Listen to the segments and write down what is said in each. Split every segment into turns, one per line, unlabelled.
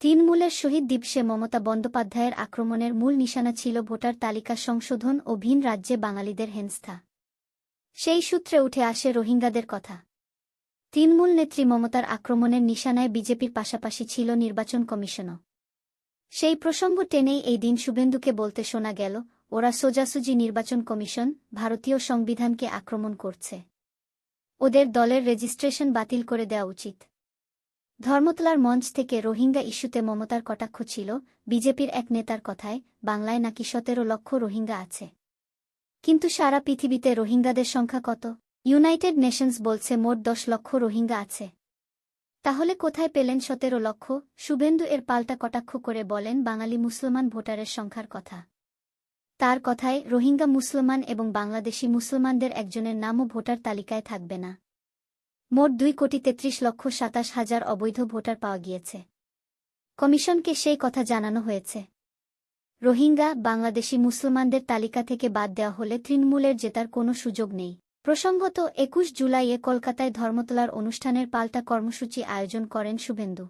তৃণমূলের শহীদ দিবসে মমতা বন্দ্যোপাধ্যায়ের আক্রমণের মূল নিশানা ছিল ভোটার তালিকা সংশোধন ও ভিন রাজ্যে বাঙালিদের হেনস্থা। সেই সূত্রে উঠে আসে রোহিঙ্গাদের কথা। তৃণমূল নেত্রী মমতার আক্রমণের নিশানায় বিজেপির পাশাপাশি ছিল নির্বাচন কমিশনও। সেই প্রসঙ্গ টেনেই এই দিন শুভেন্দুকে বলতে শোনা গেল, ওরা সোজাসুজি নির্বাচন কমিশন, ভারতীয় সংবিধানকে আক্রমণ করছে। ওদের দলের রেজিস্ট্রেশন বাতিল করে দেওয়া উচিত। ধর্মতলার মঞ্চ থেকে রোহিঙ্গা ইস্যুতে মমতার কটাক্ষ ছিল, বিজেপির এক নেতার কথায়, বাংলায় নাকি সতেরো লক্ষ রোহিঙ্গা আছে। কিন্তু সারা পৃথিবীতে রোহিঙ্গাদের সংখ্যা কত? ইউনাইটেড নেশনস বলছে মোট দশ লক্ষ রোহিঙ্গা আছে। তাহলে কোথায় পেলেন সতেরো লক্ষ? শুভেন্দু এর পাল্টা কটাক্ষ করে বলেন বাঙালি মুসলমান ভোটারের সংখ্যার কথা। তার কথায়, রোহিঙ্গা মুসলমান এবং বাংলাদেশি মুসলমানদের একজনের নামও ভোটার তালিকায় থাকবে না। মোট দুই কোটি তেত্রিশ লক্ষ সাতাশ হাজার অবৈধ ভোটার পাওয়া গিয়েছে। কমিশনকে সেই কথা জানানো হয়েছে। রোহিঙ্গা, বাংলাদেশি মুসলমানদের তালিকা থেকে বাদ দেওয়া হলে তৃণমূলের জেতার কোনো সুযোগ নেই। প্রসঙ্গত, একুশ জুলাইয়ে কলকাতায় ধর্মতলার অনুষ্ঠানের পাল্টা কর্মসূচি আয়োজন করেন শুভেন্দু।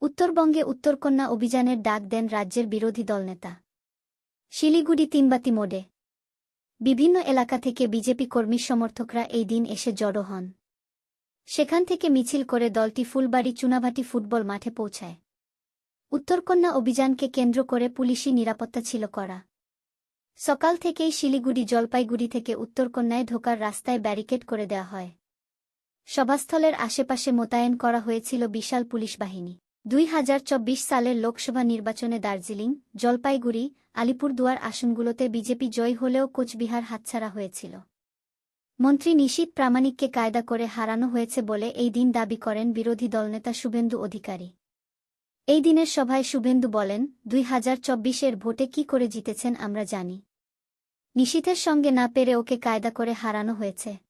উত্তরবঙ্গে উত্তরকন্যা অভিযানের ডাক দেন রাজ্যের বিরোধী দলনেতা। শিলিগুড়ি তিনবাতি মোডে। বিভিন্ন এলাকা থেকে বিজেপি কর্মী সমর্থকরা এই দিন এসে জড়ো হন। সেখান থেকে মিছিল করে দলটি ফুলবাড়ি চুনাভাটি ফুটবল মাঠে পৌঁছায়। উত্তরকন্যা অভিযানকে কেন্দ্র করে পুলিশি নিরাপত্তা ছিল করা সকাল থেকেই শিলিগুড়ি জলপাইগুড়ি থেকে উত্তরকন্যায় ঢোকার রাস্তায় ব্যারিকেড করে দেওয়া হয়। সভাস্থলের আশেপাশে মোতায়েন করা হয়েছিল বিশাল পুলিশ বাহিনী। দুই হাজার চব্বিশ সালের লোকসভা নির্বাচনে দার্জিলিং, জলপাইগুড়ি, আলিপুরদুয়ার আসনগুলোতে বিজেপি জয় হলেও কোচবিহার হাতছাড়া হয়েছিল। মন্ত্রী নিশীত প্রামাণিককে কায়দা করে হারানো হয়েছে বলে এই দিন দাবি করেন বিরোধী দলনেতা শুভেন্দু অধিকারী। এই দিনের সভায় শুভেন্দু বলেন, দুই হাজার চব্বিশের ভোটে কি করে জিতেছেন আমরা জানি। নিশীথের সঙ্গে না পেরে ওকে কায়দা করে হারানো হয়েছে।